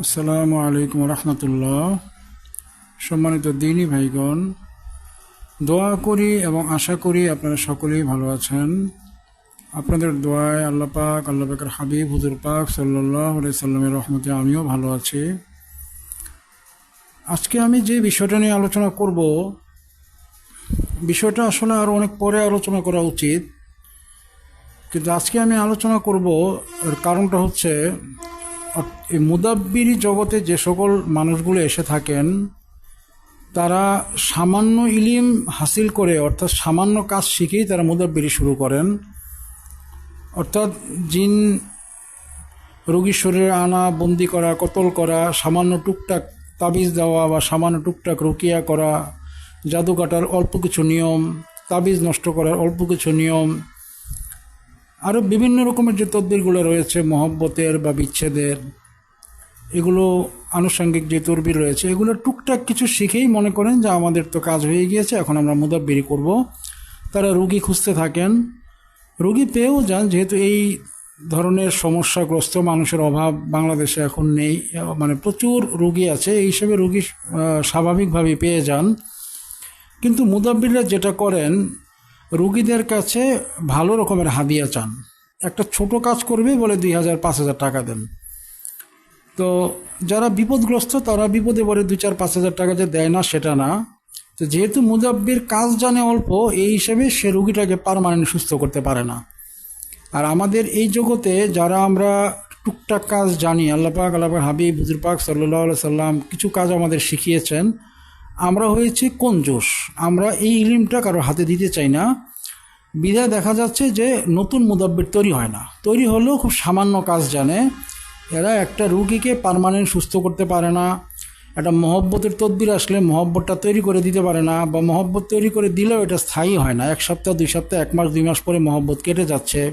আসসালামু আলাইকুম রহমতুল্লাহ। সম্মানিত দিনী ভাইগণ, দোয়া করি এবং আশা করি আপনারা সকলেই ভালো আছেন। আপনাদের দোয়ায় আল্লাহ পাক, আল্লাহ পাকের হাবিব, হুজুর পাক সাল্লাহ সাল্লামের রহমতে আমিও ভালো আছি। আজকে আমি যে বিষয়টা নিয়ে আলোচনা করব, বিষয়টা আসলে আরও অনেক পরে আলোচনা করা উচিত। কিন্তু আজকে আমি আলোচনা করব, এর কারণটা হচ্ছে এই মুদাব্বিরি জগতে যে সকল মানুষগুলো এসে থাকেন, তারা সামান্য ইলিম হাসিল করে, অর্থাৎ সামান্য কাজ শিখেই তারা মুদাব্বিরি শুরু করেন। অর্থাৎ জিন, রোগীর শরীরে আনা, বন্দি করা, কতল করা, সামান্য টুকটাক তাবিজ দেওয়া বা সামান্য টুকটাক রুকিয়া করা জাদু কাটার অল্প কিছু নিয়ম, তাবিজ নষ্ট করার অল্প কিছু নিয়ম আরও বিভিন্ন রকমের যে তদবিরগুলো রয়েছে, মহব্বতের বা বিচ্ছেদের, এগুলো আনুষঙ্গিক যে তরবির রয়েছে, এগুলো টুকটাক কিছু শিখেই মনে করেন যে আমাদের তো কাজ হয়ে গিয়েছে, এখন আমরা মুদাব্বিরি করব। তারা রুগী খুঁজতে থাকেন। রুগী পেয়েও যান, যেহেতু এই ধরনের সমস্যাগ্রস্ত মানুষের অভাব বাংলাদেশে এখন নেই মানে প্রচুর রুগী আছে, এই হিসেবে রুগী স্বাভাবিকভাবে পেয়ে যান। কিন্তু মুদাব্বিররা যেটা করেন রুগীদের কাছে ভালো রকমের হাদিয়া চান। একটা ছোট কাজ করবে বলে দুই হাজার, পাঁচ হাজার টাকা দেন। তো যারা বিপদগ্রস্ত, তারা বিপদে পড়ে দুই চার, পাঁচ হাজার টাকা যে দেয় না, সেটা না। তো যেহেতু মুদাব্বির কাজ জানে অল্প, এই হিসেবে সে রুগীটাকে পারমানেন্ট সুস্থ করতে পারে না। আর আমাদের এই জগতে যারা আমরা টুকটাক কাজ জানি, আল্লাহ পাক আল্লাহ পাক হাবিব, হুজুর পাক সাল্লাহ সাল্লাম কিছু কাজ আমাদের শিখিয়েছেন। আমরা হয়েছি কঞ্জোস আমরা এই ইলিমটা কারও হাতে দিতে চাই না। বিধায় দেখা যাচ্ছে যে নতুন মুদাব্বির তৈরি হয় না। তৈরি হলেও খুব সামান্য কাজ জানে। এরা একটা রুগীকে পারমানেন্ট সুস্থ করতে পারে না। একটা মহব্বতের তদবির আসলে মহব্বতটা তৈরি করে দিতে পারে না বা মহব্বত তৈরি করে দিলেও এটা স্থায়ী হয় না। এক সপ্তাহ, দুই সপ্তাহ, এক মাস, দুই মাস পরে মহব্বত কেটে যাচ্ছে।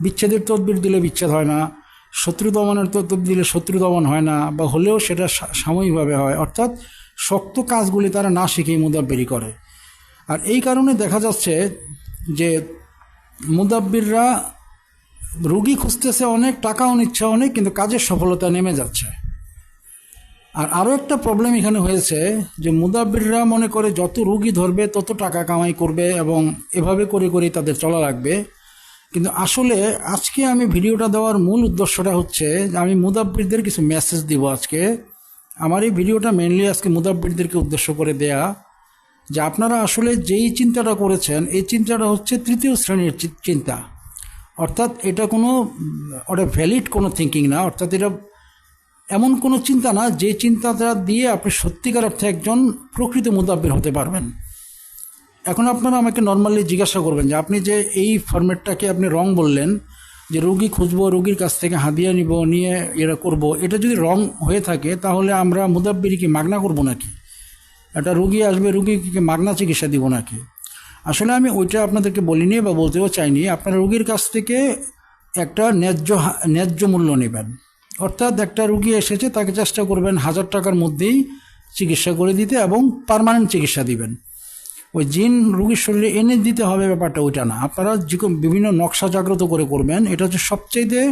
বিচ্ছেদের তদবির দিলে বিচ্ছেদ হয় না। শত্রু দমনের তদবির দিলে শত্রু দমন হয় না বা হলেও সেটা সাময়িকভাবে হয়। অর্থাৎ শক্ত কাজগুলি তারা না শিখেই মুদাব্বিরি করে। আর এই কারণে দেখা যাচ্ছে যে মুদাব্বিররা রুগী খুঁজতেছে অনেক, টাকাও নিচ্ছে অনেক, কিন্তু কাজের সফলতা নেমে যাচ্ছে। আর আরও একটা প্রবলেম এখানে হয়েছে যে মুদাব্বিররা মনে করে যত রুগী ধরবে, তত টাকা কামাই করবে এবং এভাবে করে করে তাদের চলা লাগবে। কিন্তু আসলে আজকে আমি ভিডিওটা দেওয়ার মূল উদ্দেশ্যটা হচ্ছে যে আমি মুদাব্বিরদের কিছু মেসেজ দিব আজকে। আমার এই ভিডিওটা মেনলি আজকে মুদাব্বিরদেরকে উদ্দেশ্য করে দেয়া যে আপনারা আসলে যেই চিন্তাটা করেছেন, এই চিন্তাটা হচ্ছে তৃতীয় শ্রেণির চিন্তা। অর্থাৎ এটা কোনো ওটা ভ্যালিড কোনো থিঙ্কিং না। অর্থাৎ এটা এমন কোনো চিন্তা না যে চিন্তাটা দিয়ে আপনি সত্যিকার অর্থে একজন প্রকৃত মুদাব্বির হতে পারবেন। এখন আপনারা আমাকে নর্মালি জিজ্ঞাসা করবেন যে আপনি যে এই ফরম্যাটটাকে আপনি রং বললেন যে রুগী খুঁজবো, রুগীর কাছ থেকে হাদিয়া নিব, নিয়ে এরা করব, এটা যদি রং হয়ে থাকে, তাহলে আমরা মুদাব্বিরি কি মাগনা করব নাকি? একটা রুগী আসবে, রুগীকে মাগনা চিকিৎসা দিব নাকি? আসলে আমি ওইটা আপনাদেরকে বলিনি বা বলতেও চাইনি। আপনার রুগীর কাছ থেকে একটা ন্যায্য ন্যায্য মূল্য নেবেন। অর্থাৎ একটা রুগী এসেছে, তাকে চেষ্টা করবেন হাজার টাকার মধ্যেই চিকিৎসা করে দিতে এবং পার্মানেন্ট চিকিৎসা দিবেন। ওই জিন রুগীর শরীরে এনে দিতে হবে ব্যাপারটা ওইটা না। আপনারা যে বিভিন্ন নকশা জাগ্রত করে করবেন, এটা হচ্ছে সবচেয়ে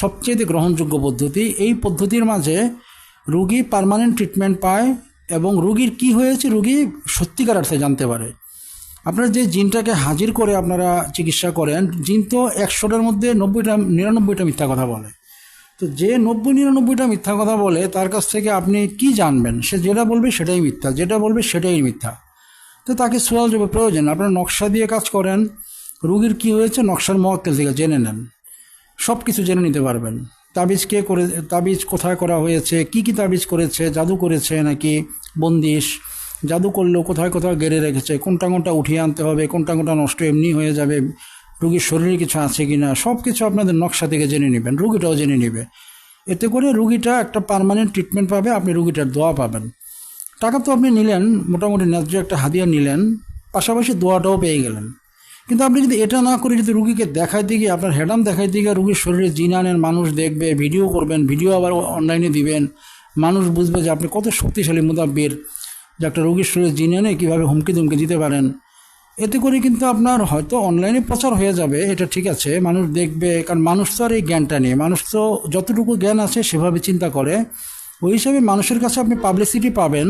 সবচেয়ে গ্রহণযোগ্য পদ্ধতি। এই পদ্ধতির মাঝে রুগী পার্মানেন্ট ট্রিটমেন্ট পায় এবং রুগীর কি হয়েছে রুগী সত্যিকার অর্থে জানতে পারে। আপনারা যে জিনটাকে হাজির করে আপনারা চিকিৎসা করেন, জিন তো একশোটার মধ্যে নব্বইটা, নিরানব্বইটা মিথ্যা কথা বলে। তো যে নব্বই, নিরানব্বইটা মিথ্যা কথা বলে, তার কাছ থেকে আপনি কি জানবেন? সে যেটা বলবে সেটাই মিথ্যা, যেটা বলবে সেটাই মিথ্যা। তো তাকে সোয়াল যাবে প্রয়োজন। আপনারা নকশা দিয়ে কাজ করেন, রুগীর কি হয়েছে, নকশার মহক্কেল থেকে জেনে নেন। সব কিছু জেনে নিতে পারবেন। তাবিজ কে করে, তাবিজ কোথায় করা হয়েছে, কি কি তাবিজ করেছে, জাদু করেছে নাকি বন্দিশ? জাদু করলেও কোথায় কোথায় গেড়ে রেখেছে, কোনটা কোনটা উঠিয়ে আনতে হবে, কোনটা কোনটা নষ্ট এমনি হয়ে যাবে, রুগীর শরীরে কিছু আছে কি না সব কিছু আপনাদের নকশা থেকে জেনে নেবেন, রুগীটাও জেনে নেবে। এতে করে রুগীটা একটা পার্মানেন্ট ট্রিটমেন্ট পাবে, আপনি রুগীটার দোয়া পাবেন। টাকা তো আপনি নিলেন, মোটামুটি ন্যায্য একটা হাদিয়া নিলেন, পাশাপাশি দোয়াটাও পেয়ে গেলেন। কিন্তু আপনি যদি এটা না করে যদি রুগীকে দেখাইতে গিয়ে আপনার হেডাম দেখাইতে গিয়ে রুগীর শরীরে জিন আনেন, মানুষ দেখবে, ভিডিও করবেন, ভিডিও আবার অনলাইনে দিবেন, মানুষ বুঝবে যে আপনি কত শক্তিশালী মুদাব্বির, যে একটা রুগীর শরীরে জিন এনে কীভাবে হুমকি দুমকি দিতে পারেন। এতে করে কিন্তু আপনার হয়তো অনলাইনে প্রচার হয়ে যাবে, এটা ঠিক আছে, মানুষ দেখবে, কারণ মানুষ তো আর এই জ্ঞানটা নেই, মানুষ তো যতটুকু জ্ঞান আছে সেভাবে চিন্তা করে। ওই হিসাবে মানুষের কাছে আপনি পাবলিসিটি পাবেন,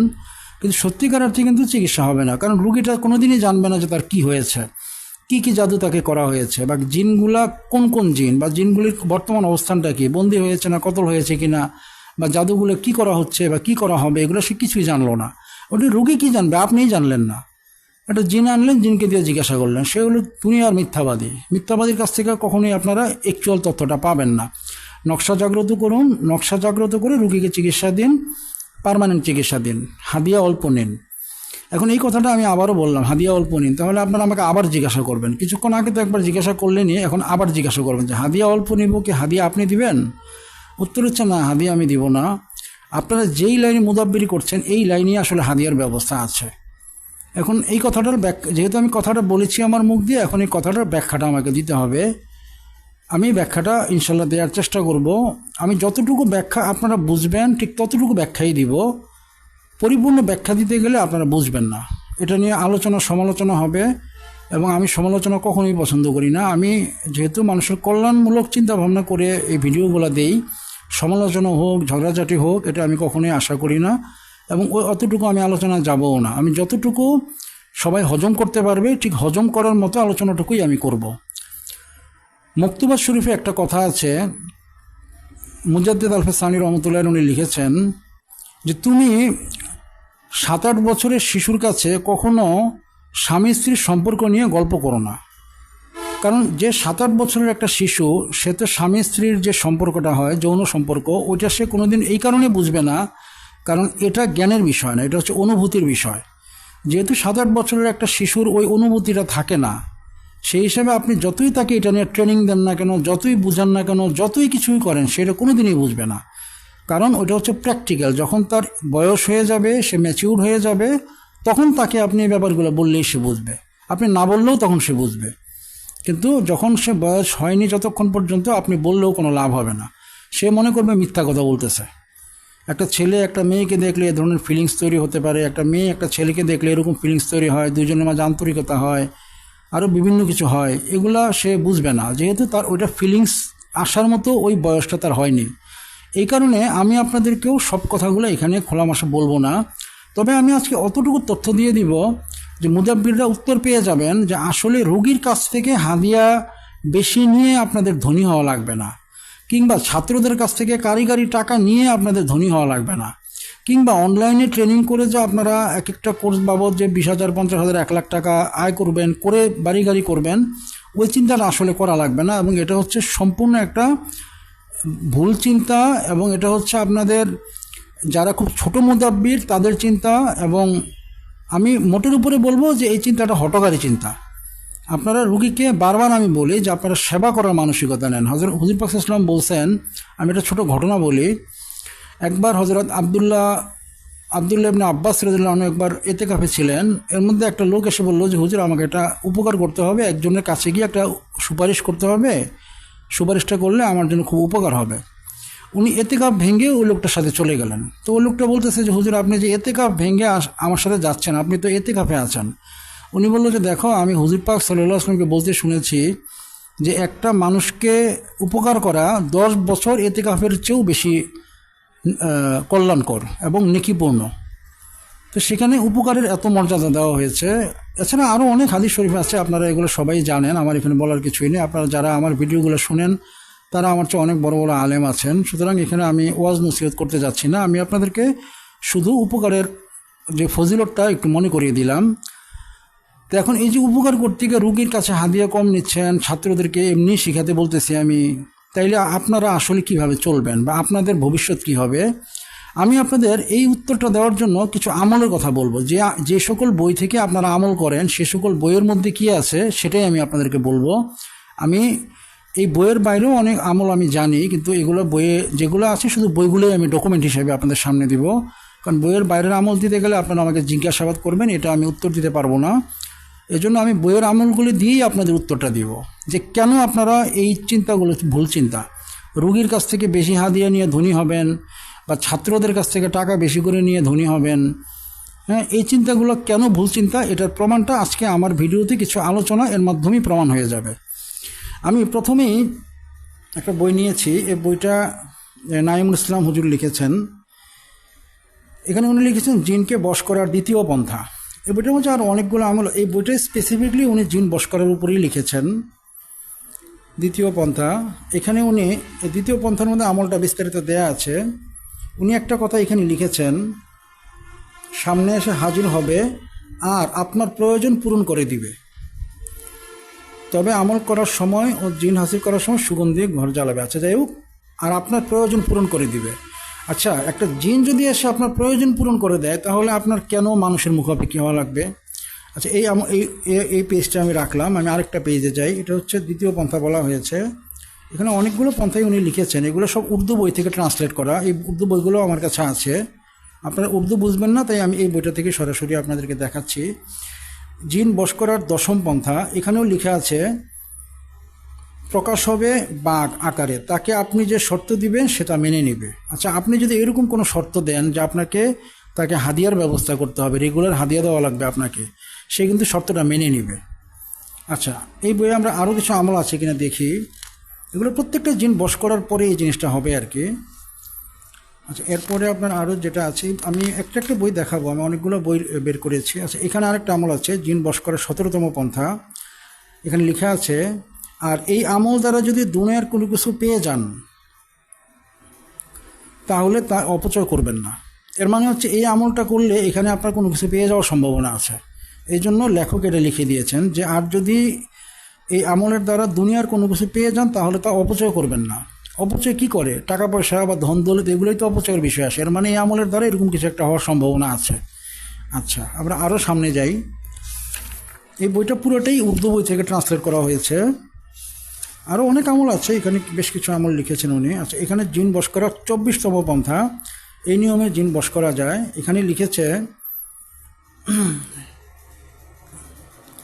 কিন্তু সত্যিকার অর্থে কিন্তু চিকিৎসা হবে না। কারণ রুগীটা কোনোদিনই জানবে না যে তার কি হয়েছে, কি কি জাদু তাকে করা হয়েছে, বা জিনগুলা কোন কোন জিন, বা জিনগুলির বর্তমান অবস্থানটা কি, বন্দি হয়েছে না, কতল হয়েছে কি না বা জাদুগুলো কি করা হচ্ছে, বা কি করা হবে, এগুলো সে কিছুই জানলো না। ওটি রুগী কি জানবে? আপনিই জানলেন না। একটা জিন আনলেন, জিনকে দিয়ে জিজ্ঞাসা করলেন। সে হলো দুনিয়ার মিথ্যাবাদী। মিথ্যাবাদীর কাছ থেকে কখনোই আপনারা অ্যাকচুয়াল তথ্যটা পাবেন না। নকশা জাগ্রত করুন, নকশা জাগ্রত করে রুগীকে চিকিৎসা দিন পার্মানেন্ট চিকিৎসা দিন, হাদিয়া অল্প নিন। এখন এই কথাটা আমি আবারও বললাম, হাদিয়া অল্প নিন। তাহলে আপনারা আমাকে আবার জিজ্ঞাসা করবেন। কিছুক্ষণ আগে তো একবার জিজ্ঞাসা করলেনই এখন আবার জিজ্ঞাসা করবেন যে, হাদিয়া অল্প নিব কি হাদিয়া আপনি দিবেন? উত্তর হচ্ছে না, হাদিয়া আমি দিব না। আপনারা যেই লাইনে মুদাব্বিরি করছেন, এই লাইনে আসলে হাদিয়ার ব্যবস্থা আছে। এখন এই কথাটার ব্যাক যেহেতু আমি কথাটা বলেছি আমার মুখ দিয়ে, এখন এই কথাটার ব্যাখ্যাটা আমাকে দিতে হবে। আমি ব্যাখ্যাটা ইনশাল্লাহ দেওয়ার চেষ্টা করব। আমি যতটুকু ব্যাখ্যা আপনারা বুঝবেন, ঠিক ততটুকু ব্যাখ্যাই দিব। পরিপূর্ণ ব্যাখ্যা দিতে গেলে আপনারা বুঝবেন না। এটা নিয়ে আলোচনা সমালোচনা হবে এবং আমি সমালোচনা কখনোই পছন্দ করি না। আমি যেহেতু মানুষের কল্যাণমূলক চিন্তা ভাবনা করে এই ভিডিওগুলো দেই, সমালোচনা হোক, ঝগড়াঝাটি হোক, এটা আমি কখনোই আশা করি না এবং ওই অতটুকু আমি আলোচনা যাবও না। আমি যতটুকু সবাই হজম করতে পারবে, ঠিক হজম করার মতো আলোচনাটুকুই আমি করব। মক্তুবাদ শরীফে একটা কথা আছে। মুজাদ্দিদ আলফে সানি রহমতুল্লাহ উনি লিখেছেন যে, তুমি সাত আট বছরের শিশুর কাছে কখনো স্বামী স্ত্রীর সম্পর্ক নিয়ে গল্প করো না। কারণ যে সাত আট বছরের একটা শিশু, সে তো স্বামী স্ত্রীর যে সম্পর্কটা হয়, যৌন সম্পর্ক, ওইটা সে কোনোদিন এই কারণে বুঝবে না। কারণ এটা জ্ঞানের বিষয় না, এটা হচ্ছে অনুভূতির বিষয়। যেহেতু সাত আট বছরের একটা শিশুর ওই অনুভূতিটা থাকে না সেই হিসাবে আপনি যতই তাকে এটা নিয়ে ট্রেনিং দেন না কেন, যতই বুঝান না কেন, যতই কিছুই করেন সেটা কোনো দিনই বুঝবে না। কারণ ওটা হচ্ছে প্র্যাকটিক্যাল যখন তার বয়স হয়ে যাবে, সে ম্যাচিউর হয়ে যাবে, তখন তাকে আপনি এই ব্যাপারগুলো বললেই সে বুঝবে। আপনি না বললেও তখন সে বুঝবে। কিন্তু যখন সে বয়স হয়নি যতক্ষণ পর্যন্ত, আপনি বললেও কোনো লাভ হবে না। সে মনে করবে মিথ্যা কথা বলতেছে। একটা ছেলে একটা মেয়েকে দেখলে এ ধরনের ফিলিংস তৈরি হতে পারে। একটা মেয়ে একটা ছেলেকে দেখলে এরকম ফিলিংস তৈরি হয়। দুজনের মাঝে আন্তরিকতা হয়। আরও বিভিন্ন কিছু হয়, এগুলা সে বুঝবে না। যেহেতু তার ওইটা ফিলিংস আসার মতো ওই বয়সটা তার হয়নি। এই কারণে আমি আপনাদেরকেও সব কথাগুলো এখানে খোলামাসা বলব না। তবে আমি আজকে অতটুকু তথ্য দিয়ে দিব যে মুজাব্বিররা উত্তর পেয়ে যাবেন যে আসলে রোগীর কাছ থেকে হাদিয়া বেশি নিয়ে আপনাদের ধনী হওয়া লাগবে না, কিংবা ছাত্রদের কাছ থেকে কারিগরি টাকা নিয়ে আপনাদের ধনী হওয়া লাগবে না। কিংবা অনলাইনে ট্রেনিং করে যে আপনারা এক একটা কোর্স বাবদ যে বিশ হাজার, পঞ্চাশ হাজার, এক লাখ টাকা আয় করবেন, করে বাড়ি গাড়ি করবেন, ওই চিন্তাটা আসলে করা লাগবে না এবং এটা হচ্ছে সম্পূর্ণ একটা ভুল চিন্তা এবং এটা হচ্ছে আপনাদের যারা খুব ছোট মুদাব্বির, তাদের চিন্তা এবং আমি মোটের উপরে বলব যে এই চিন্তাটা হটকারী চিন্তা। আপনারা রুগীকে বারবার আমি বলি যে আপনারা সেবা করার মানসিকতা নেন। হজরত হুজুর পাক ইসলাম বলছেন, আমি একটা ছোট ঘটনা বলি। একবার হজরত আবদুল্লাহ আবদুল্লাহ ইবনে আব্বাস রদুল্লাহ একবার এতে কাফে ছিলেন। এর মধ্যে একটা লোক এসে বলল, যে হুজুর, আমাকে একটা উপকার করতে হবে, একজনের কাছে গিয়ে একটা সুপারিশ করতে হবে। সুপারিশটা করলে আমার জন্য খুব উপকার হবে। উনি এতে কাপ ভেঙে ওই লোকটার সাথে চলে গেলেন। তো ওই লোকটা বলতেছে যে, হুজুর, আপনি যে এতে কাপ ভেঙে আমার সাথে যাচ্ছেন, আপনি তো এতে কাপে আছেন। উনি বলল যে, দেখো, আমি হুজুর পাক সাল্লাহ আসলামকে বলতে শুনেছি যে, একটা মানুষকে উপকার করা দশ বছর এতে কাপের চেয়েও বেশি কল্যাণকর এবং নেকিপূর্ণ। তো সেখানে উপকারের এত মর্যাদা দেওয়া হয়েছে। এছাড়া আরও অনেক হাদিস শরীফ আছে, আপনারা এগুলো সবাই জানেন, আমার এখানে বলার কিছুই নেই। আপনারা যারা আমার ভিডিওগুলো শুনেন, তারা আমার চেয়ে অনেক বড় বড় আলেম আছেন। সুতরাং এখানে আমি ওয়াজ নসিহত করতে যাচ্ছি না। আমি আপনাদেরকে শুধু উপকারের যে ফজিলতটা একটু মনে করিয়ে দিলাম। তো এখন এই যে উপকার করতে গিয়ে রুগীর কাছে হাদিয়া কম নিচ্ছেন, ছাত্রদেরকে এমনি শিখাতে বলতেছি আমি। তাইলে আপনারা আসলে কীভাবে চলবেন বা আপনাদের ভবিষ্যৎ কি হবে? আমি আপনাদের এই উত্তরটা দেওয়ার জন্য কিছু আমলের কথা বলব। যে যে সকল বই থেকে আপনারা আমল করেন, সে সকল বইয়ের মধ্যে কি আছে সেটাই আমি আপনাদেরকে বলব। আমি এই বইয়ের বাইরেও অনেক আমল আমি জানি, কিন্তু এগুলো বইয়ে যেগুলো আছে শুধু বইগুলোই আমি ডকুমেন্ট হিসেবে আপনাদের সামনে দিব। কারণ বইয়ের বাইরের আমল দিতে গেলে আপনারা আমাকে জিজ্ঞাসাবাদ করবেন, এটা আমি উত্তর দিতে পারব না। এজন্য আমি বইয়ের আমলগুলি দিয়েই আপনাদের উত্তরটা দিব যে কেন আপনারা এই চিন্তাগুলো, ভুল চিন্তা? রুগীর কাছ থেকে বেশি হাদিয়া নিয়ে ধনী হবেন বা ছাত্রদের কাছ থেকে টাকা বেশি করে নিয়ে ধনী হবেন? হ্যাঁ এই চিন্তাগুলো কেন ভুল চিন্তা? এটার প্রমাণটা আজকে আমার ভিডিওতে কিছু আলোচনা এর মাধ্যমেই প্রমাণ হয়ে যাবে। আমি প্রথমেই একটা বই নিয়েছি, এই বইটা নাইমুল ইসলাম হুজুর লিখেছেন। এখানে উনি লিখেছেন, জিনকে বশ করার দ্বিতীয় পন্থা। এই বইটার মধ্যে আরও অনেকগুলো আমল এই বইটা স্পেসিফিকলি উনি জিন বশ করার উপরেই লিখেছেন। দ্বিতীয় পন্থা, এখানে উনি দ্বিতীয় পন্থার মধ্যে আমলটা বিস্তারিত দেয়া আছে। উনি একটা কথা এখানে লিখেছেন, সামনে এসে হাজির হবে, আর আপনার প্রয়োজন পূরণ করে দিবে। তবে আমল করার সময় ও জিন হাসিল করার সময় সুগন্ধি ঘর জ্বালাবে। আচ্ছা যাই হোক, আর আপনার প্রয়োজন পূরণ করে দিবে। আচ্ছা একটা জিন যদি এসে আপনার প্রয়োজন পূরণ করে দেয়, তাহলে আপনার কেন মানুষের মুখাপেক্ষি হওয়া লাগবে? আচ্ছা এই এই পেজটা আমি রাখলাম, আমি আরেকটা পেজে যাই, এটা হচ্ছে দ্বিতীয় পন্থা বলা হয়েছে। এখানে অনেকগুলো পন্থাই উনি লিখেছেন, এগুলো সব উর্দু বই থেকে ট্রান্সলেট করা, এই উর্দু বইগুলো আমার কাছে আছে। আপনারা উর্দু বুঝবেন না, তাই আমি এই বইটা থেকে সরাসরি আপনাদেরকে দেখাচ্ছি। জিন বস করার দশম পন্থা, এখানেও লেখা আছে প্রকাশ হবে বাঘ আকারে, তাকে আপনি যে শর্ত দিবেন সেটা মেনে নেবে। আচ্ছা আপনি যদি এরকম কোনো শর্ত দেন যে আপনাকে তাকে হাদিয়ার ব্যবস্থা করতে হবে রেগুলার হাদিয়া দেওয়া লাগবে আপনাকে, সে কিন্তু শর্তটা মেনে নেবে। আচ্ছা এই বইয়ে আমরা আরও কিছু আমল আছে কিনা দেখি। এগুলো প্রত্যেকটা জিন বস করার পরে এই জিনিসটা হবে আর কি। আচ্ছা এরপরে আপনার আরও যেটা আছে, আমি একটা একটা বই দেখাবো, আমি অনেকগুলো বই বের করেছি। আচ্ছা এখানে আরেকটা আমল আছে, জিন বস করার সতেরোতম পন্থা। এখানে লেখা আছে আর এই আমল দ্বারা যদি দুনিয়ার কোনো কিছু পেয়ে যান, তাহলে তা অপচয় করবেন না। এর মানে হচ্ছে এই আমলটা করলে এখানে আপনার কোনো কিছু পেয়ে যাওয়ার সম্ভাবনা আছে। এই জন্য লেখক এটা লিখে দিয়েছেন যে, আর যদি এই আমলের দ্বারা দুনিয়ার কোনো কিছু পেয়ে যান, তাহলে তা অপচয় করবেন না। অপচয় কি করে? টাকা, পয়সা বা ধন, দৌলত, এগুলোই তো অপচয়ের বিষয় আসে এর মানে এই আমলের দ্বারা এরকম কিছু একটা হওয়ার সম্ভাবনা আছে। আচ্ছা আমরা আরও সামনে যাই। এই বইটা পুরোটাই উর্দু বই থেকে ট্রান্সলেট করা হয়েছে। আরও অনেক আমল আছে, এখানে বেশ কিছু আমল লিখেছেন উনি। আচ্ছা এখানে জিন বশ করার চব্বিশতম পন্থা। এই নিয়মে জিন বস করা যায়। এখানে লিখেছে,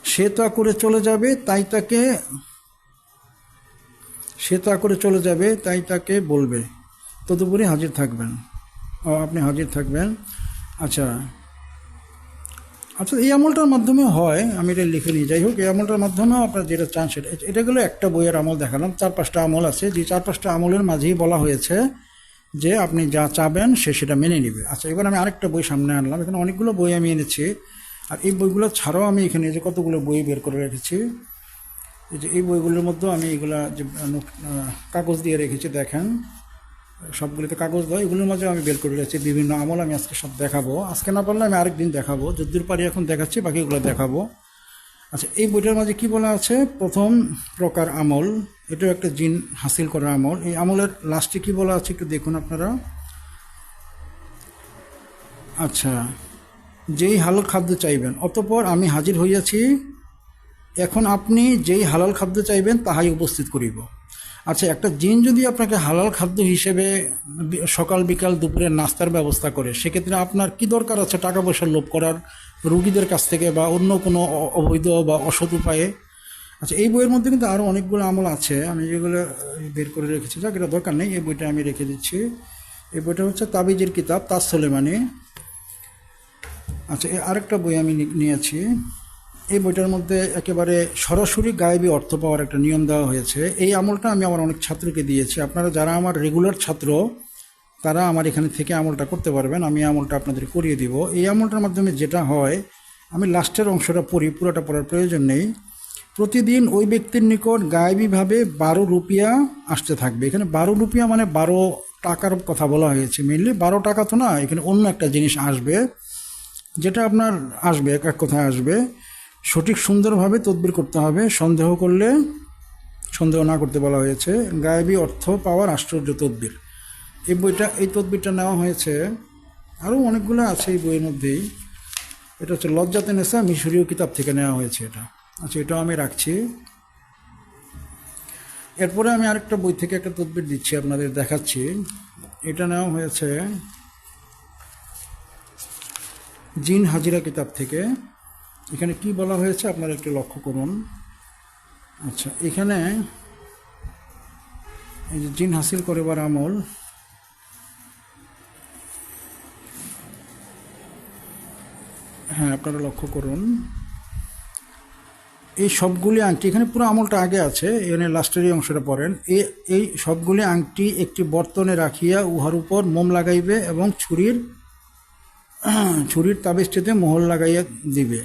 সে তা করে চলে যাবে, তাই তাকে, সে তা করে চলে যাবে, তাই তাকে বলবে। তদুপরি হাজির থাকবেন। ও, আপনি হাজির থাকবেন। আচ্ছা আচ্ছা এই আমলটার মাধ্যমে হয়, আমি এটা লিখে নিই। যাই হোক, এই আমলটার মাধ্যমেও আপনার যেটা চান সেটা এটা গেলো একটা বইয়ের আমল দেখালাম। চার পাঁচটা আমল আছে। যে চার পাঁচটা আমলের মাঝেই বলা হয়েছে যে আপনি যা চাবেন সে সেটা মেনে নেবে। আচ্ছা এবার আমি আরেকটা বই সামনে আনলাম। এখানে অনেকগুলো বই আমি এনেছি। আর এই বইগুলো ছাড়াও আমি এখানে যে কতগুলো বই বের করে রেখেছি, এই যে এই বইগুলোর মধ্যেও আমি এগুলা যে কাগজ দিয়ে রেখেছি, দেখেন। সবগুলোতে কাগজ দেয় এগুলোর মাঝে আমি বের করে রেখেছি, বিভিন্ন আমল আমি আজকে সব দেখাবো। আজকে না পারলে আমি আরেকদিন দেখাবো, যদ্দূর পারি এখন দেখাচ্ছি, বাকিগুলো দেখাবো। আচ্ছা এই বইটার মাঝে কি বলা আছে? প্রথম প্রকার আমল, এটাও একটা জিন হাসিল করার আমল। এই আমলের লাস্টে কি বলা আছে একটু দেখুন আপনারা। আচ্ছা যেই হালাল খাদ্য চাইবেন, অতপর আমি হাজির হইয়াছি, এখন আপনি যেই হালাল খাদ্য চাইবেন, তাহাই উপস্থিত করিব। আচ্ছা একটা জিন যদি আপনাকে হালাল খাদ্য হিসেবে সকাল, বিকাল, দুপুরে নাস্তার ব্যবস্থা করে, সেক্ষেত্রে আপনার কি দরকার আছে টাকা পয়সা লোভ করার রুগীদের কাছ থেকে বা অন্য কোনো অবৈধ বা অসৎ উপায়ে? আচ্ছা এই বইয়ের মধ্যে কিন্তু আরও অনেকগুলো আমল আছে। আমি যেগুলো বের করে রেখেছি, যাক, এটা দরকার নেই, এই বইটা আমি রেখে দিচ্ছি। এই বইটা হচ্ছে তাবিজের কিতাব তাজ সোলেমানি। আচ্ছা আরেকটা বই আমি নিয়েছি। এই বইটার মধ্যে একেবারে সরাসরি গায়েবী অর্থ পাওয়ার একটা নিয়ম দেওয়া হয়েছে। এই আমলটা আমি আমার অনেক ছাত্রকে দিয়েছি। আপনারা যারা আমার রেগুলার ছাত্র, তারা আমার এখানে থেকে আমলটা করতে পারবেন। আমি আমলটা আপনাদের করিয়ে দিব। এই আমলটার মাধ্যমে যেটা হয়, আমি লাস্টের অংশটা পড়ি, পুরোটা পড়ার প্রয়োজন নেই। প্রতিদিন ওই ব্যক্তির নিকট গায়েবীভাবে বারো রুপিয়া আসতে থাকবে। এখানে বারো রুপিয়া মানে বারো টাকার কথা বলা হয়েছে। মেনলি বারো টাকা তো না, এখানে অন্য একটা জিনিস আসবে, যেটা আপনার আসবে এক এক কথায় আসবে। সঠিক সুন্দরভাবে তদবির করতে হবে। সন্দেহ করলে সন্দেহ না করতে বলা হয়েছে। গায়েবী অর্থ পাওয়ার আশ্চর্য তদবির। এই বইটা, এই তদবিরটা নেওয়া হয়েছে। আরও অনেকগুলো আছে এই বইয়ের মধ্যেই। এটা হচ্ছে লজ্জাতে নেশা, মিশরীয় কিতাব থেকে নেওয়া হয়েছে এটা। আচ্ছা এটাও আমি রাখছি। এরপরে আমি আরেকটা বই থেকে একটা তদবির দিচ্ছি, আপনাদের দেখাচ্ছি। এটা নেওয়া হয়েছে জিন হাজিরা কিতাব থেকে। এখানে কি বলা হয়েছে? আপনারা একটু লক্ষ্য করুন। আচ্ছা এখানে এই যে জিন হাসিল করিবার আমল। হ্যাঁ আপনারা লক্ষ্য করুন। এই সবগুলি আংটি, এখানে পুরো আমলটা আগে আছে, এখানে লাস্টের এই অংশটা পড়েন। এই এই সবগুলি আংটি একটি বর্তনে রাখিয়া উহার উপর মোম লাগাইবে এবং ছুরির ছুরির তাবিজটিতে মোহর লাগাইয়া দিবে।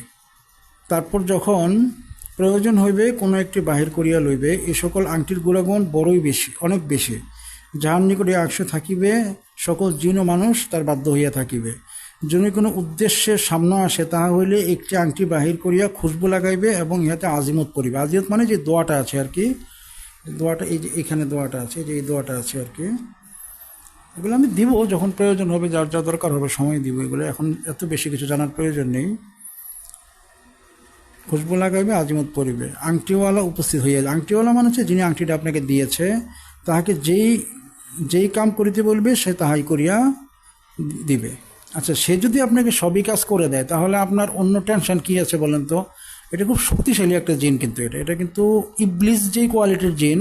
তারপর যখন প্রয়োজন হইবে, কোনো একটি বাহির করিয়া লইবে, এ সকল আংটির গুণাগুণ বড়ই বেশি, অনেক বেশি। যাহার নিকটে আকশে থাকিবে, সকল জিন মানুষ তার বাধ্য হইয়া থাকিবে। যদি কোনো উদ্দেশ্যে সামনে আসে, তাহা হইলে একটি আংটি বাহির করিয়া খুশবু লাগাইবে এবং ইহাতে আজিমত করিবে। আজিমত মানে যে দোয়াটা আছে আর কি, দোয়াটা এই যে এখানে দোয়াটা আছে যে এই দোয়াটা আছে আর কি। এগুলো আমি দিব, যখন প্রয়োজন হবে, যার যা দরকার হবে, সময় দিব। এগুলো এখন এত বেশি কিছু জানার প্রয়োজন নেই। খুশবু লাগাইবে, আজিমত পরিবে আংটিওয়ালা উপস্থিত হইয়া আংটিওয়ালা মানে হচ্ছে যিনি আংটিটা আপনাকে দিয়েছে, তাহাকে যেই যেই কাম করিতে বলবে, সে তাহাই করিয়া দিবে। আচ্ছা সে যদি আপনাকে সবই কাজ করে দেয়, তাহলে আপনার অন্য টেনশন কী আছে বলেন তো? এটা খুব শক্তিশালী একটা জিন কিন্তু এটা। এটা কিন্তু ইবলিস যেই কোয়ালিটির জিন,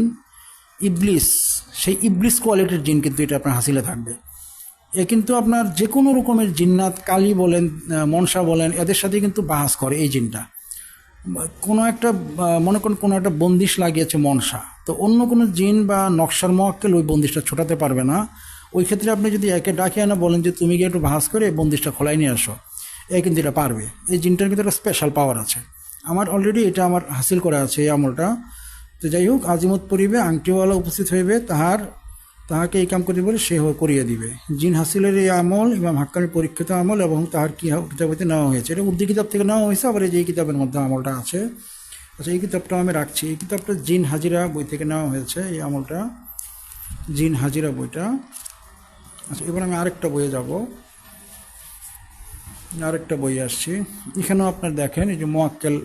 ইবলিস, সেই ইবলিস কোয়ালিটির জিন কিন্তু এটা আপনার হাসিলে থাকবে। এ কিন্তু আপনার যে কোনো রকমের জিন্নাত, কালী বলেন মনসা বলেন, এদের সাথে কিন্তু বাহাস করে এই জিনটা। কোনো একটা মনে করুন কোনো একটা বন্দিশ লাগিয়েছে মনসা, তো অন্য কোনো জিন বা নকশার মক্কেল ওই বন্দিশটা ছোটাতে পারবে না। ওই ক্ষেত্রে আপনি যদি একে ডাকে আনা বলেন যে, তুমি গিয়ে একটু ভাস করে এই বন্দিশটা খোলাই নিয়ে আসো এ কিন্তু এটা পারবে। এই জিনটার কিন্তু একটা স্পেশাল পাওয়ার আছে। আমার অলরেডি এটা আমার হাসিল করা আছে এই আমলটা। তো যাই হোক, আজিমত পরিবে, আংটিওয়ালা উপস্থিত হইবে, তাহার তাহাকে এই কাম করি বলে সে করিয়ে দিবে। জিন হাসিলের এই আমল, ইমাম হাক্কানি পরীক্ষিত আমল এবং তাহার কি কিতাবতে নেওয়া হয়েছে। এটা উর্দু কিতাব থেকে নেওয়া হয়েছে, আবার এই এই কিতাবের মধ্যে আমলটা আছে। আচ্ছা এই কিতাবটা আমি রাখছি। এই কিতাবটা জিন হাজিরা বই থেকে নেওয়া হয়েছে, এই আমলটা। জিন হাজিরা বইটা। আচ্ছা এবার আমি আরেকটা বইয়ে যাব। আরেকটা বই আসছি। এখানেও আপনার দেখেন, এই যে মোয়াক্কেল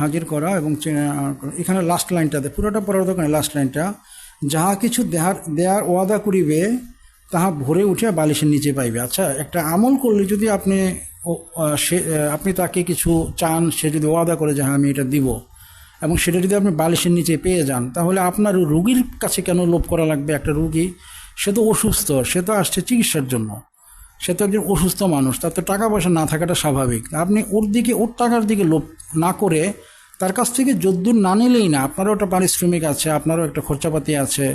হাজির করা এবং এখানে লাস্ট লাইনটাতে পুরোটা পড়ার দোকানে লাস্ট লাইনটা যাহা কিছু দেহার দেয়ার ওয়াদা করিবে, তাহা ভরে উঠে বালিশের নিচে পাইবে। আচ্ছা একটা আমল করলে যদি আপনি সে আপনি তাকে কিছু চান, সে যদি ওয়াদা করে যে হ্যাঁ আমি এটা দিব, এবং সেটা যদি আপনি বালিশের নিচে পেয়ে যান, তাহলে আপনার রুগীর কাছে কেন লোভ করা লাগবে? একটা রুগী, সে তো অসুস্থ, সে তো আসছে চিকিৎসার জন্য। সে তো একজন অসুস্থ মানুষ, তার তো টাকা পয়সা না থাকাটা স্বাভাবিক। আপনি ওর দিকে, ওর টাকার দিকে লোভ না করে তার কাছ থেকে যদ্দূর না নিলেই না, আপনারও একটা পারিশ্রমিক আছে, আপনারও একটা খরচাপাতি আছে,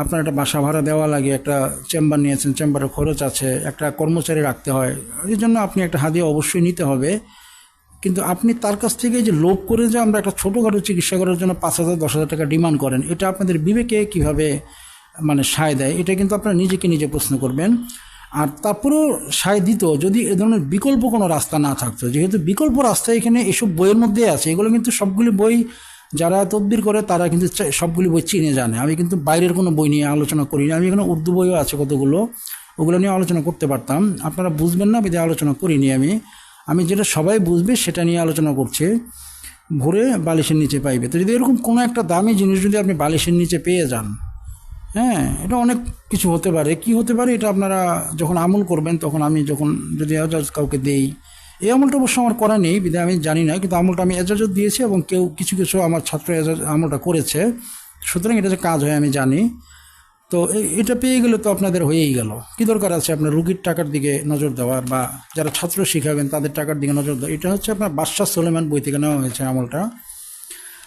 আপনার একটা বাসা ভাড়া দেওয়া লাগে, একটা চেম্বার নিয়েছেন চেম্বারের খরচ আছে, একটা কর্মচারী রাখতে হয়, এই জন্য আপনি একটা হাদিয়া অবশ্যই নিতে হবে। কিন্তু আপনি তার কাছ থেকে যে লোভ করে যে আমরা একটা ছোটোখাটো চিকিৎসা করার জন্য পাঁচ হাজার, দশ হাজার টাকা ডিমান্ড করেন, এটা আপনাদের বিবেকে কীভাবে মানে সায় দেয়, এটা কিন্তু আপনারা নিজেকে নিজে প্রশ্ন করবেন। আর তারপরেও সায় দিত যদি এ ধরনের বিকল্প কোনো রাস্তা না থাকতো। যেহেতু বিকল্প রাস্তা এখানে এসব বইয়ের মধ্যে আছে, এগুলো কিন্তু সবগুলি বই যারা তদবির করে তারা কিন্তু সবগুলি বই চিনে জানে। আমি কিন্তু বাইরের কোনো বই নিয়ে আলোচনা করি না আমি এখানে উর্দু বইও আছে কতগুলো, ওগুলো নিয়ে আলোচনা করতে পারতাম। আপনারা বুঝবেন না বিধে আলোচনা করিনি আমি। আমি যেটা সবাই বুঝবে সেটা নিয়ে আলোচনা করছি। ভরে বালিশের নিচে পাইবে। তো যদি এরকম কোনো একটা দামি জিনিস যদি আপনি বালিশের নিচে পেয়ে যান হ্যাঁ এটা অনেক কিছু হতে পারে। কি হতে পারে এটা আপনারা যখন আমল করবেন, তখন আমি যখন যদি এজাজ কাউকে দেই, এই আমলটা অবশ্য আমার করা নেই, বিধায় আমি জানি না, কিন্তু আমলটা আমি এজাজত দিয়েছি এবং কেউ কিছু কিছু আমার ছাত্র এজাজ আমলটা করেছে। সুতরাং এটা যে কাজ হয় আমি জানি। তো এটা পেয়ে গেলে তো আপনাদের হয়েই গেল। কি দরকার আছে আপনার রুগীর টাকার দিকে নজর দেওয়ার বা যারা ছাত্র শিখাবেন তাদের টাকার দিকে নজর দেওয়া? এটা হচ্ছে আপনার বাদশাহ সোলেমান বই থেকে নেওয়া হয়েছে আমলটা।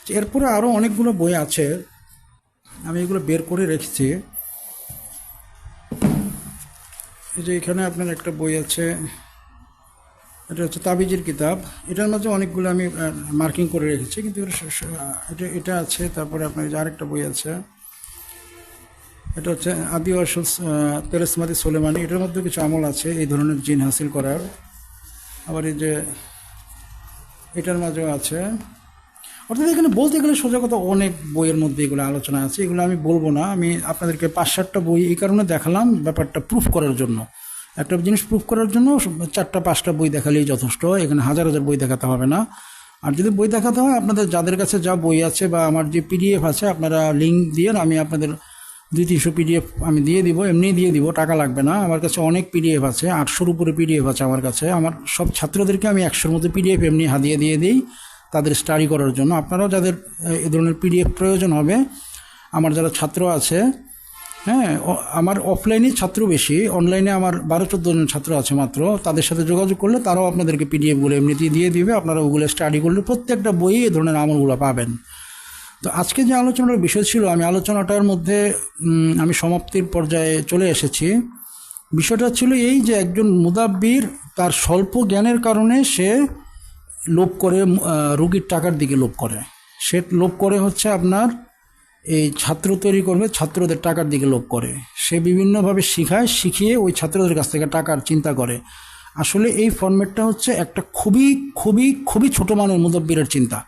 এরপরে আরও অনেকগুলো বই আছে। আমি এগুলো বের করে রেখেছি। এই যে এখানে আপনার একটা বই আছে। এটা হচ্ছে তাবিজের কিতাব। এটার মাঝে অনেকগুলো আমি মার্কিং করে রেখেছি, কিন্তু এটা এটা আছে, তারপরে আপনার যে আরেকটা বই আছে। এটা হচ্ছে আদি আসল তেলেসমাদি সোলেমানি। এটার মধ্যে কিছু আমল আছে, এই ধরনের জিন হাসিল করার। আবার এই যে এটার মাঝেও আছে। অর্থাৎ এখানে বলতে গেলে সোজা কথা অনেক বইয়ের মধ্যে এগুলো আলোচনা আছে, এগুলো আমি বলব না। আমি আপনাদেরকে পাঁচ সাতটা বই এই কারণে দেখালাম ব্যাপারটা প্রুফ করার জন্য। একটা জিনিস প্রুফ করার জন্য চারটা, পাঁচটা বই দেখালেই যথেষ্ট, এখানে হাজার হাজার বই দেখাতে হবে না। আর যদি বই দেখাতে হয়, আপনাদের যাদের কাছে যা বই আছে বা আমার যে পিডিএফ আছে, আপনারা লিঙ্ক দিয়ে আমি আপনাদের দুই, তিনশো পিডিএফ আমি দিয়ে দিব এমনি দিয়ে দিব, টাকা লাগবে না। আমার কাছে অনেক পিডিএফ আছে, আটশোর উপরে পিডিএফ আছে আমার কাছে। আমার সব ছাত্রদেরকে আমি একশোর মধ্যে পিডিএফ এমনি হাদিয়ে দিয়ে দিই। তাদের স্টাডি করার জন্য। আপনারাও যাদের, এ ধরনের পিডিএফ প্রয়োজন হবে, আমার যারা ছাত্র আছে হ্যাঁ আমার অফলাইনে ছাত্র বেশি অনলাইনে আমার বারো চোদ্দ জন ছাত্র আছে মাত্র, তাদের সাথে যোগাযোগ করলে তারাও আপনাদেরকে পিডিএফগুলো এমনিতেই দিয়ে দিবে, আপনারা ওগুলো স্টাডি করলে প্রত্যেকটা বইয়ে এই ধরনের আমলগুলো পাবেন। তো আজকে যে আলোচনার বিষয় ছিল, আমি আলোচনাটার মধ্যে আমি সমাপ্তির পর্যায়ে চলে এসেছি। বিষয়টা ছিল এই যে একজন মুদাব্বির তার স্বল্প জ্ঞানের কারণে সে লোভ করে রুগীর টাকার দিকে লোভ করে। সে লোভ করে হচ্ছে আপনার এই ছাত্র তৈরি করবে, ছাত্রদের টাকার দিকে লোভ করে। সে বিভিন্নভাবে শিখায়, শিখিয়ে ওই ছাত্রদের কাছ থেকে টাকার চিন্তা করে। আসলে এই ফর্মেটটা হচ্ছে একটা খুবই খুবই খুবই ছোট মানের মুদাব্বিরের চিন্তা।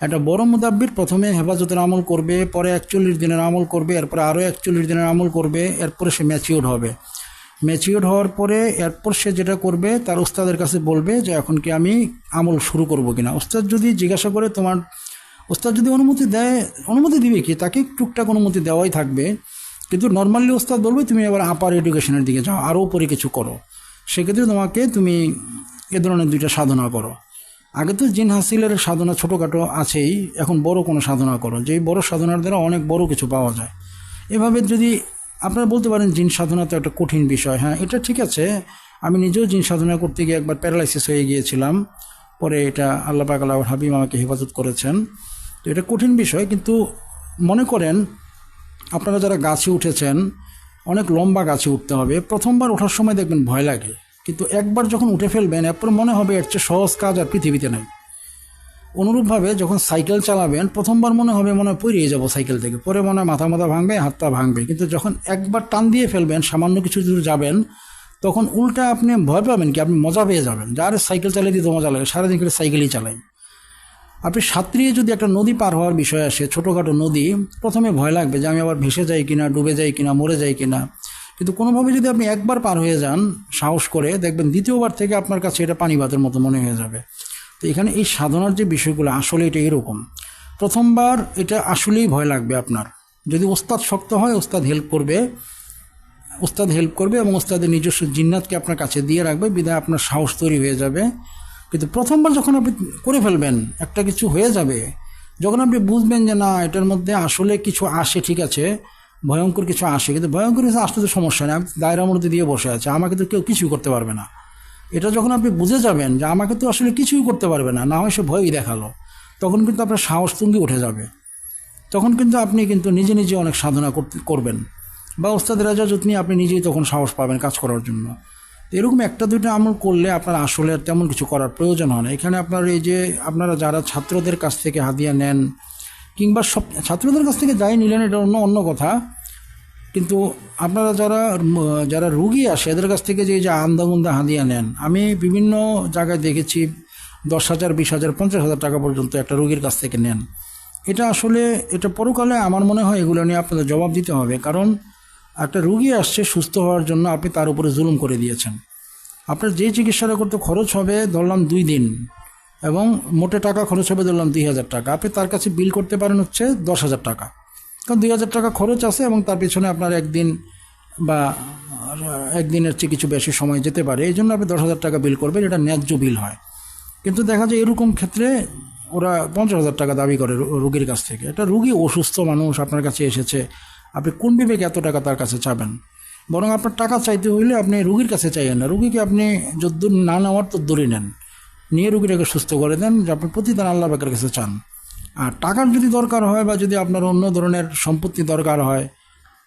একটা বড় মুদাব্বির প্রথমে হেফাজতের আমল করবে, পরে একচল্লিশ দিনের আমল করবে, এরপরে আরও একচল্লিশ দিনের আমল করবে, এরপরে সে ম্যাচিওর হবে। ম্যাচিওর হওয়ার পরে এরপর সে যেটা করবে, তার উস্তাদের কাছে বলবে যে, এখন কি আমি আমল শুরু করব কিনা? উস্তাদ যদি জিজ্ঞাসা করে, তোমার ওস্তাদ যদি অনুমতি দেয়, অনুমতি দিবে কি? তাকে টুকটাক অনুমতি দেওয়াই থাকবে। কিন্তু নর্মালি ওস্তাদ বলবে, তুমি এবার আপার এডুকেশনের দিকে যাও আরও উপরে কিছু করো। সেক্ষেত্রে তোমাকে তুমি এ ধরনের দুইটা সাধনা করো। আগে তো জিন হাসিলের সাধনা ছোটোখাটো আছেই, এখন বড় কোনো সাধনা করো। যেই বড় সাধনার দ্বারা অনেক বড় কিছু পাওয়া যায়। এভাবে যদি আপনারা বলতে পারেন জিন সাধনা তো একটা কঠিন বিষয় হ্যাঁ এটা ঠিক আছে। আমি নিজেও জিন সাধনা করতে গিয়ে একবার প্যারালাইসিস হয়ে গিয়েছিলাম। পরে এটা আল্লাহ পাক আল্লাহ হাবিব আমাকে হেফাজত করেছেন। তো এটা কঠিন বিষয়, কিন্তু মনে করেন আপনারা যারা গাছে উঠেছেন, অনেক লম্বা গাছে উঠতে হবে। প্রথমবার ওঠার সময় দেখবেন ভয় লাগে। কিন্তু একবার যখন উঠে ফেলবেন, এরপর মনে হবে এর চেয়ে সহজ কাজ আর পৃথিবীতে নাই। অনুরূপভাবে যখন সাইকেল চালাবেন, প্রথমবার মনে হবে মনে হয় পড়িয়ে যাব সাইকেল থেকে। পরে মনে হয় মাথা মাথা ভাঙবে হাত পা ভাঙবে। কিন্তু যখন একবার টান দিয়ে ফেলবেন, সামান্য কিছু দূর যাবেন, তখন উল্টা আপনি ভয় পাবেন কি আপনি মজা পেয়ে যাবেন। যার সাইকেল চালিয়ে দিতে মজা লাগে, সারাদিন করে সাইকেলই চালাই আপনি সাঁতরিয়ে যদি একটা নদী পার হওয়ার বিষয় আসে, ছোটোখাটো নদী, প্রথমে ভয় লাগবে যে আমি আবার ভেসে যাই কিনা, ডুবে যাই কিনা, মরে যাই কিনা। কিন্তু কোনোভাবে যদি আপনি একবার পার হয়ে যান, সাহস করে, দেখবেন দ্বিতীয়বার থেকে আপনার কাছে এটা পানি ভাতের মতো মনে হয়ে যাবে। তো এখানে এই সাধনার যে বিষয়গুলো, আসলে এটা এরকম। প্রথমবার এটা আসলেই ভয় লাগবে আপনার। যদি ওস্তাদ শক্ত হয়, ওস্তাদ হেল্প করবে, ওস্তাদ হেল্প করবে এবং ওস্তাদের নিজস্ব জিন্নাতকে আপনার কাছে দিয়ে রাখবে বিদায় আপনার সাহস তৈরি হয়ে যাবে। কিন্তু প্রথমবার যখন আপনি করে ফেলবেন, একটা কিছু হয়ে যাবে, যখন আপনি বুঝবেন যে না, এটার মধ্যে আসলে কিছু আসে, ঠিক আছে, ভয়ঙ্কর কিছু আসে, কিন্তু ভয়ঙ্কর কিছু আসতে তো সমস্যা নেই, আমি দায়রার মধ্যে দিয়ে বসে আছে, আমাকে তো কেউ কিছুই করতে পারবে না। এটা যখন আপনি বুঝে যাবেন যে আমাকে তো আসলে কিছুই করতে পারবে না না হয় সে ভয়ই দেখাল, তখন কিন্তু আপনার সাহস তুঙ্গি উঠে যাবে। তখন কিন্তু আপনি কিন্তু নিজে নিজে অনেক সাধনা করবেন। বা ওস্তাদ রাজাজত নিয়ে আপনি নিজেই তখন সাহস পাবেন কাজ করার জন্য। এরকম একটা দুটো আমল করলে আপনার আসলে তেমন কিছু করার প্রয়োজন হয় না। এখানে আপনার এই যে আপনারা যারা ছাত্রদের কাছ থেকে হাদিয়া নেন, কিংবা সব, ছাত্রদের কাছ থেকে যাই নিলেন, এটা অন্য অন্য কথা। কিন্তু আপনারা যারা যারা রুগী আসে, এদের কাছ থেকে যে যে আন্দাগুন্দা হাদিয়া নেন, আমি বিভিন্ন জায়গায় দেখেছি, দশ হাজার, বিশ হাজার, পঞ্চাশ হাজার টাকা পর্যন্ত একটা রুগীর কাছ থেকে নেন। এটা আসলে, এটা পরকালে আমার মনে হয় এগুলো নিয়ে আপনাদের জবাব দিতে হবে, কারণ একটা রুগী আসছে সুস্থ হওয়ার জন্য আপনি তার উপরে জুলুম করে দিয়েছেন। আপনার যে চিকিৎসাটা করতে খরচ হবে, ধরলাম দুই দিন, এবং মোটে টাকা খরচ হবে, ধরলাম দুই হাজার টাকা। আপনি তার কাছে বিল করতে পারেন হচ্ছে দশ হাজার টাকা। কারণ দুই হাজার টাকা খরচ আছে এবং তার পিছনে আপনার একদিন বা একদিনের চেয়ে কিছু বেশি সময় যেতে পারে। এই জন্য আপনি দশ হাজার টাকা বিল করবেন, এটা ন্যায্য বিল হয়। কিন্তু দেখা যায় এরকম ক্ষেত্রে ওরা পঞ্চাশ হাজার টাকা দাবি করে রোগীর কাছ থেকে। একটা রুগী অসুস্থ মানুষ আপনার কাছে এসেছে, আপনি কোন বিবেকে এত টাকা তার কাছে চাবেন? বরং আপনার টাকা চাইতে হইলে আপনি রুগীর কাছে চাইবেন না। রুগীকে আপনি যদ্দূর না নেওয়ার তো দূরে নেন। নিয়ে রুগীটাকে সুস্থ করে দেন, যে আপনি প্রতিদিন আল্লাহ পাকের কাছে চান। আর টাকার যদি দরকার হয় বা যদি আপনার অন্য ধরনের সম্পত্তি দরকার হয়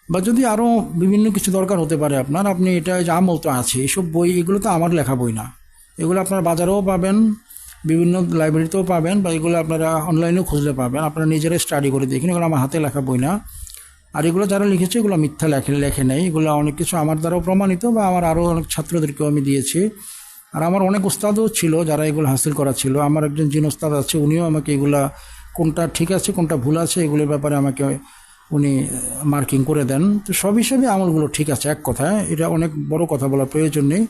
বা যদি আরও বিভিন্ন কিছু দরকার হতে পারে আপনার, আপনি এটা যে আমল তো আছে এইসব বই, এগুলো তো আমার লেখা বই না। এগুলো আপনার বাজারেও পাবেন, বিভিন্ন লাইব্রেরিতেও পাবেন বা এগুলো আপনারা অনলাইনেও খুঁজলে পাবেন। আপনারা নিজেরাই স্টাডি করে দেখেন, এগুলো আমার হাতে লেখা বই না। আর এগুলো যারা লিখেছে, এগুলো মিথ্যা লেখে লেখে নেই। এগুলো অনেক কিছু আমার দ্বারাও প্রমাণিত বা আমার আরও অনেক ছাত্রদেরকেও আমি দিয়েছি। আর আমার অনেক ওস্তাদও ছিল যারা এগুলো হাসিল করা ছিল। আমার একজন জিন ওস্তাদ আছে, উনিও আমাকে এগুলা কোনটা ঠিক আছে, কোনটা ভুল আছে, এগুলোর ব্যাপারে আমাকে উনি মার্কিং করে দেন। তো সব হিসেবে আমলগুলো ঠিক আছে, এক কথায়। এটা অনেক বড় কথা বলার প্রয়োজন নেই।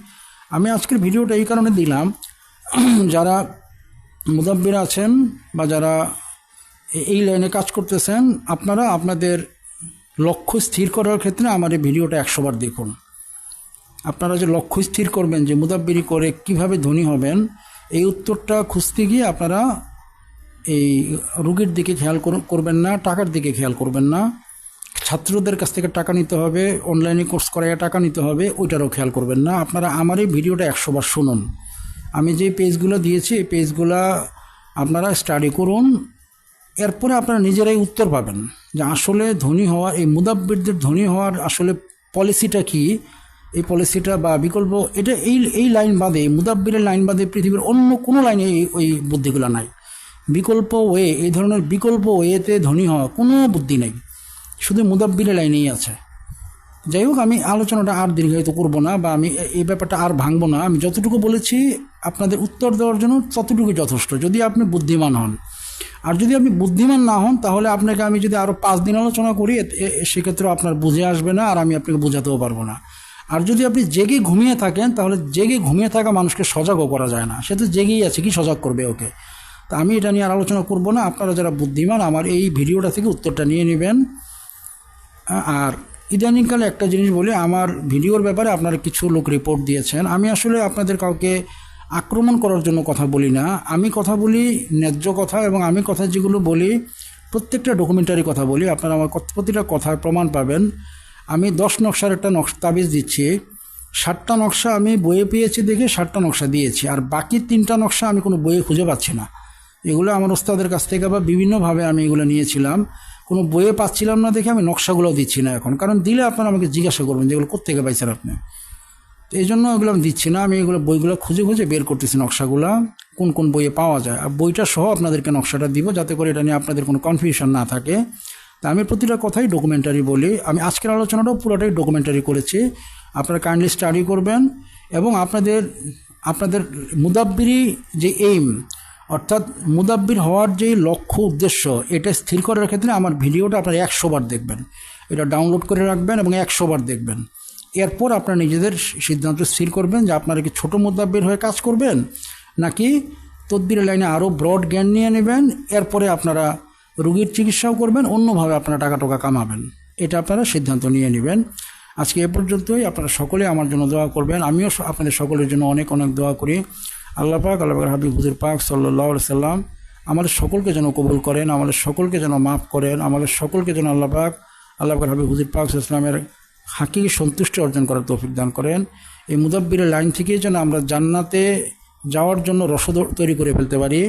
আমি আজকের ভিডিওটা এই কারণে দিলাম, যারা মুদাব্বির আছেন বা যারা এই লাইনে কাজ করতেছেন, আপনারা আপনাদের লক্ষ্য স্থির করার ক্ষেত্রে আমার এই ভিডিওটা একশোবার দেখুন। আপনারা যে লক্ষ্য স্থির করবেন যে মুদাব্বিরি করে কীভাবে ধনী হবেন, এই উত্তরটা খুঁজতে গিয়ে আপনারা এই রুগীর দিকে খেয়াল কর- করবেন না, টাকার দিকে খেয়াল করবেন না। ছাত্রদের কাছ থেকে টাকা নিতে হবে, অনলাইনে কোর্স করাইয়া টাকা নিতে হবে, ওইটারও খেয়াল করবেন না। আপনারা আমার এই ভিডিওটা একশোবার শুনুন। আমি যে পেজগুলো দিয়েছি, এই পেজগুলা আপনারা স্টাডি করুন। এরপরে আপনারা নিজেরাই উত্তর পাবেন যে আসলে ধনী হওয়ার এই মুদাব্বিরদের ধনী হওয়ার আসলে পলিসিটা কি? এই পলিসিটা বা বিকল্প, এটা এই এই লাইন বাদে, মুদাব্বিরের লাইন বাদে পৃথিবীর অন্য কোনো লাইনে এই, ওই বুদ্ধিগুলো নাই। বিকল্প ওয়ে, এই ধরনের বিকল্প ওয়েতে ধনী হওয়া কোনো বুদ্ধি নেই। শুধু মুদাব্বিরের লাইনেই আছে। যাই হোক, আমি আলোচনাটা আর দীর্ঘায়িত করব না বা আমি এই ব্যাপারটা আর ভাঙবো না। আমি যতটুকু বলেছি, আপনাদের উত্তর দেওয়ার জন্য ততটুকু যথেষ্ট। যদি আপনি বুদ্ধিমান হন। আর যদি আপনি বুদ্ধিমান না হন, তাহলে আপনাকে আমি যদি আরও পাঁচ দিন আলোচনা করি, এ- এ- সেক্ষেত্রে আপনার বুঝে আসবে না, আর আমি আপনাকে বোঝাতেও পারব না। আর যদি আপনি জেগে ঘুমিয়ে থাকেন, তাহলে জেগে ঘুমিয়ে থাকা মানুষকে সজাগও করা যায় না। সে তো জেগেই আছে, কি সজাগ করবে ওকে? তা আমি এটা নিয়ে আর আলোচনা করব না। আপনারা যারা বুদ্ধিমান, আমার এই ভিডিওটা থেকে উত্তরটা নিয়ে নেবেন। আর ইদানিংকালে একটা জিনিস বলি, আমার ভিডিওর ব্যাপারে আপনারা কিছু লোক রিপোর্ট দিয়েছেন। আমি আসলে আপনাদের কাউকে আক্রমণ করার জন্য কথা বলি না। আমি কথা বলি ন্যায্য কথা এবং আমি কথা যেগুলো বলি, প্রত্যেকটা ডকুমেন্টারি কথা বলি। আপনারা আমার প্রতিটা কথার প্রমাণ পাবেন। আমি দশ নকশার একটা নকশা তাবিজ দিচ্ছি। ষাটটা নকশা আমি বইয়ে পেয়েছি দেখে ষাটটা নকশা দিয়েছি। আর বাকি তিনটা নকশা আমি কোনো বইয়ে খুঁজে পাচ্ছি না। এগুলো আমার ওস্তাদের কাছ থেকে বা বিভিন্নভাবে আমি এগুলো নিয়েছিলাম। কোনো বইয়ে পাচ্ছিলাম না দেখে আমি নকশাগুলো দিচ্ছি না এখন। কারণ দিলে আপনারা আমাকে জিজ্ঞাসা করবেন যে এগুলো কোথেকে পাইছেন আপনি? তো এই জন্য এগুলো আমি দিচ্ছি না। আমি এগুলো বইগুলো খুঁজে খুঁজে বের করতেছি নকশাগুলো, কোন কোন বইয়ে পাওয়া যায়। আর বইটা সহ আপনাদেরকে নকশাটা দিব যাতে করে এটা নিয়ে আপনাদের কোনো কনফিউশন না থাকে। তা আমি প্রতিটা কথাই ডকুমেন্টারি বলি। আমি আজকের আলোচনাটাও পুরোটাই ডকুমেন্টারি করেছি। আপনারা কাইন্ডলি স্টাডি করবেন এবং আপনাদের আপনাদের মুদাব্বিরি যে এইম অর্থাৎ মুদাব্বির হওয়ার যে লক্ষ্য উদ্দেশ্য, এটা স্থির করার ক্ষেত্রে আমার ভিডিওটা আপনারা একশো বার দেখবেন। এটা ডাউনলোড করে রাখবেন এবং একশো বার দেখবেন। এরপর আপনারা নিজেদের সিদ্ধান্ত স্থির করবেন যে আপনারা কি ছোটো মুদাব্বির হয়ে কাজ করবেন, নাকি তদ্বিরের লাইনে আরও ব্রড জ্ঞান নিয়ে নেবেন, এরপরে আপনারা রুগীর চিকিৎসাও করবেন, অন্যভাবে আপনারা টাকা টাকা কামাবেন। এটা আপনারা সিদ্ধান্ত নিয়ে নেবেন। আজকে এ পর্যন্তই। আপনারা সকলে আমার জন্য দোয়া করবেন। আমিও আপনাদের সকলের জন্য অনেক অনেক দোয়া করি। আল্লাহ পাক, আল্লাহ হাবিব হুজুর পাক সাল্লাহ সাল্লাম আমাদের সকলকে যেন কবুল করেন, আমাদের সকলকে যেন মাফ করেন, আমাদের সকলকে যেন আল্লাহ পাক আল্লাহ পাক হাবিব হুজুর পাক ইসলামের হাকিকে সন্তুষ্টি অর্জন করার তৌফিক দান করেন। এই মুদাব্বিরের লাইন থেকে যেন আমরা জান্নাতে যাওয়ার জন্য রসদ তৈরি করে ফেলতে পারি,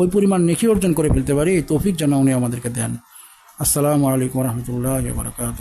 ওই পরিমাণ নেকি অর্জন করে ফেলতে পারি, এই তৌফিক যেন উনি আমাদেরকে দেন। আসসালামু আলাইকুম রহমতুল্লাহ বারকাত